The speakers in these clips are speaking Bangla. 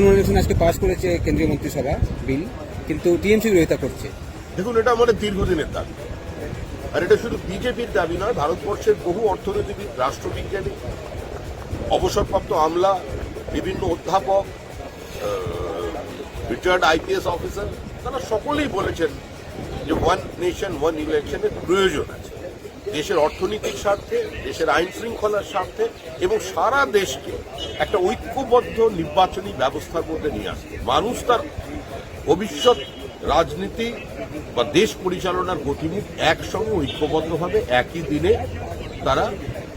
নমিনেশন আজকে পাস করেছে কেন্দ্রীয় মন্ত্রিসভা বিল কিন্তু টিএমসি বিরোধিতা করছে। দেখুন, এটা আমাদের দীর্ঘদিনের দাবি। আর এটা শুধু বিজেপির দাবি নয়, ভারতবর্ষের বহু অর্থনীতিবিদ, রাষ্ট্রবিজ্ঞানী, অবসরপ্রাপ্ত আমলা, বিভিন্ন অধ্যাপক রিটায়ার্ড আইপিএস অফিসার তারা সকলেই বলেছেন যে ওয়ান নেশন ওয়ান ইলেকশনের প্রয়োজন আছে। দেশের অর্থনৈতিক স্বার্থে, দেশের আইন শৃঙ্খলার স্বার্থে এবং সারা দেশকে একটা ঐক্যবদ্ধ নির্বাচনী ব্যবস্থার মধ্যে নিয়ে আসবে মানুষ তার ভবিষ্যৎ, রাজনীতি বা দেশ পরিচালনার গতিমুখ একসঙ্গে ঐক্যবদ্ধভাবে একই দিনে তারা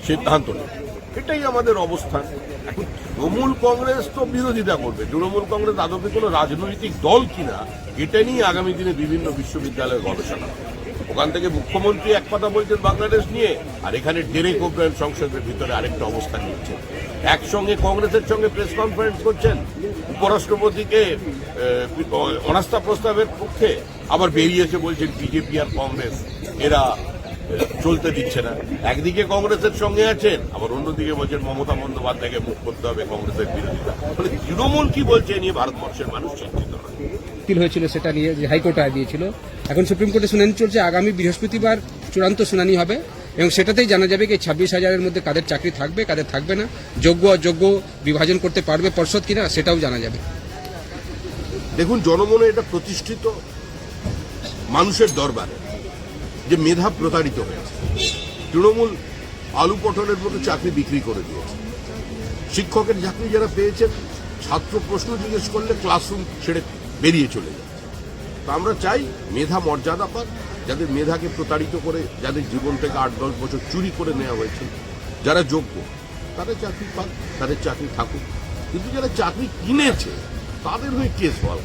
সিদ্ধান্ত নেবে এটাই আমাদের অবস্থান। এখন তৃণমূল কংগ্রেস তো বিরোধিতা করবে। তৃণমূল কংগ্রেস আদপে কোনো রাজনৈতিক দল কিনা, এটা নিয়ে আগামী দিনে বিভিন্ন বিশ্ববিদ্যালয়ে গবেষণা। হবে ওখান থেকে মুখ্যমন্ত্রী এক কথা বলছেন বাংলাদেশ নিয়ে, আর এখানে ডেরেক ওব্রায়ন সংসদের ভিতরে আরেকটা অবস্থান নিচ্ছেন একসঙ্গে কংগ্রেসের সঙ্গে প্রেস কনফারেন্স করছেন। উপরাষ্ট্রপতিকে অনাস্থা প্রস্তাবের পক্ষে আবার বেরিয়েছে বলছেন বিজেপি আর কংগ্রেস। এরা চলতে দিচ্ছে না। একদিকে কংগ্রেসের সঙ্গে আছেন আবার অন্যদিকে বলছেন মমতা বন্দ্যোপাধ্যায়কে মুখ করতে হবে কংগ্রেসের বিরোধিতা। ফলে তৃণমূল কি বলছে এ নিয়ে ভারতবর্ষের মানুষ চিন্তিত আপিল হয়েছিল সেটা নিয়ে যে হাইকোর্ট রায় দিয়েছিল। এখন সুপ্রিম কোর্টে শুনানি চলছে আগামী বৃহস্পতিবার চূড়ান্ত শুনানি হবে এবং সেটাতেই জানা যাবে কি ছাব্বিশ হাজারের মধ্যে কাদের চাকরি থাকবে কাদের থাকবে না যোগ্য অযোগ্য বিভাজন করতে পারবে পর্ষদ কিনা সেটাও জানা যাবে। দেখুন জনমনে এটা প্রতিষ্ঠিত মানুষের দরবারে। যে মেধা প্রতারিত হয়েছে। তৃণমূল আলু পটলের মতো চাকরি বিক্রি করে দিয়েছে। শিক্ষকের চাকরি যারা পেয়েছেন, ছাত্র প্রশ্ন জিজ্ঞেস করলে ক্লাসরুম ছেড়ে বেরিয়ে চলে যায়। তা আমরা চাই মেধা মর্যাদা পাক, যাদের মেধাকে প্রতারিত করে, যাদের জীবন থেকে আট দশ বছর চুরি করে নেওয়া হয়েছে, যারা যোগ্য, তাদের চাকরি পাক, তাদের চাকরি থাকুক। কিন্তু যারা চাকরি কিনেছে, তাদের হয়ে কেস হওয়া